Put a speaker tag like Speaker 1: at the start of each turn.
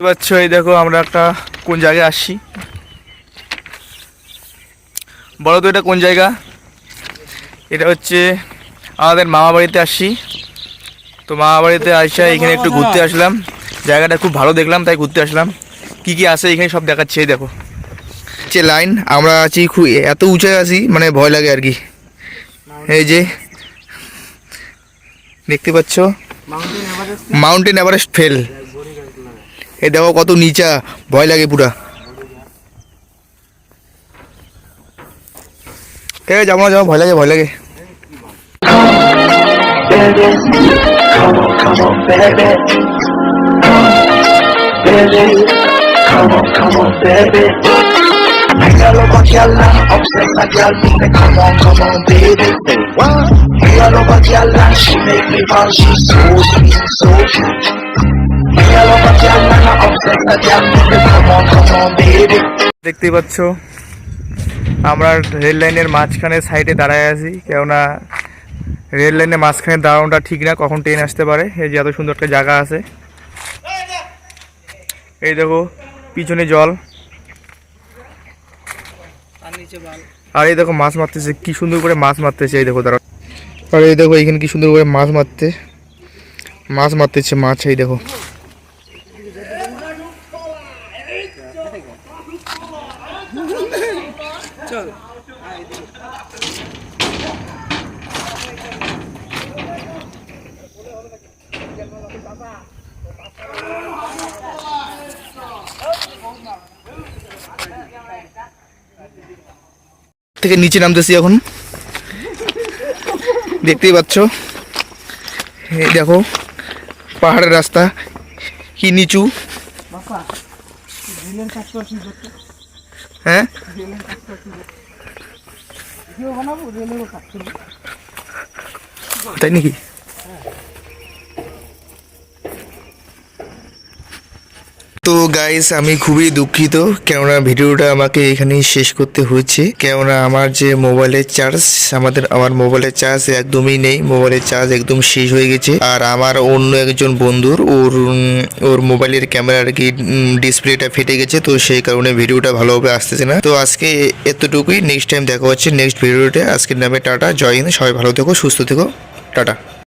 Speaker 1: পাচ্ছ, এই দেখো, আমরা একটা কোন জায়গায় আসছি? বলো তো এটা কোন জায়গা? এটা হচ্ছে আমাদের মামা বাড়িতে আসছি। তো মামা বাড়িতে আসা এখানে একটু ঘুরতে আসলাম। জায়গাটা খুব ভালো দেখলাম, তাই ঘুরতে আসলাম। কি কি আছে এখানে সব দেখাচ্ছে দেখো। যে লাইন, আমরা আছি খুব এত উঁচায় আছি মানে ভয় লাগে আর কি। এই যে দেখতে পাচ্ছ মাউন্টেন এভারেস্ট ফেল এই দেখো কত নিচা ভয় লাগে পুরা ঠিক আছে যাব না যাব ভয় লাগে ভয় লাগে.
Speaker 2: Come on, come on, baby. Me a love a girl and upset a girl. Me come on, come on, baby. Me a love a girl and she make me fall. She's so sweet, so cute. Me a love a girl and upset a girl. Me come on, come on, baby.
Speaker 1: দেখতেই পাচ্ছ আমরা rail লাইনের মাঝখানে সাইডে দাঁড়ায় আছি কেননা rail লাইনের মাঝখানে দাঁড়ানোটা ঠিক না কখন ট্রেন আসতে পারে এই যে এত সুন্দর একটা জায়গা আছে এই দেখো পিছনে জল আর এই দেখো মাছ মারতেছে কি সুন্দর করে মাছ মারতেছে এই দেখো দাঁড়া আর এই দেখো এইখানে কি সুন্দর করে মাছ মারতে মাছ মারতেছে মাছ এই দেখো। থেকে নিচে নামতেছি এখন। দেখতেই পাচ্ছ। এই দেখো, পাহাড়ের রাস্তা, কি নিচু। হ্যাঁ? তাই নাকি? তো গাইস আমি খুবই দুঃখিত কেননা ভিডিওটা আমাকে এখানেই শেষ করতে হয়েছে। কেননা আমার যে মোবাইলের চার্জ আমাদের, আমার মোবাইলের চার্জ একদমই নেই। মোবাইলের চার্জ একদম শেষ হয়ে গেছে। আর আমার অন্য একজন বন্ধুর, ওর ওর মোবাইলের ক্যামেরার কি ডিসপ্লেটা ফেটে গেছে। তো সেই কারণে ভিডিওটা ভালোভাবে আসতেছে না। তো আজকে এতটুকুই। নেক্সট টাইম দেখা হচ্ছে নেক্সট ভিডিওতে আজকের নামে টাটা, জয় হিন্দ। সবাই ভালো থেকো, সুস্থ থেকো। টাটা।